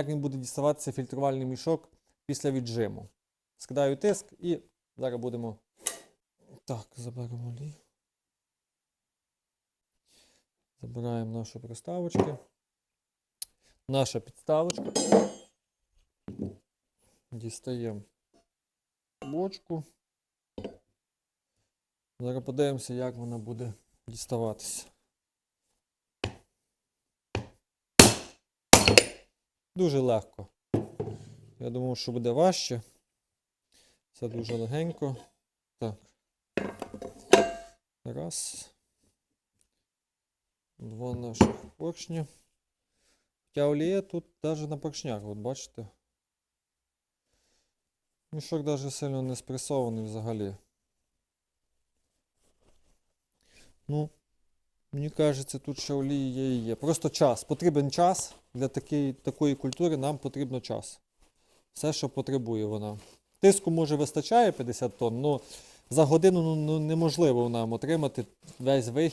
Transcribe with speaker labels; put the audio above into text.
Speaker 1: як він буде діставатися фільтрувальний мішок після віджиму. Скидаю тиск і зараз будемо. Так, заберемо олію. Забираємо наші приставочки. Наша підставочка. Дістаємо бочку. Зараз подивимося, як вона буде діставатися. Дуже легко. Я думав, що буде важче. Це дуже легенько. Так. Раз. Два наших поршні. Хоча олія тут навіть на поршнях, от бачите. Мішок навіть сильно не спресований взагалі. Ну, мені кажеться, тут ще олії є і є. Просто час. Потрібен час для такої, такої культури, нам потрібно час. Все, що потребує вона. Тиску може вистачає 50 тонн, але за годину ну, ну, неможливо нам отримати весь вихід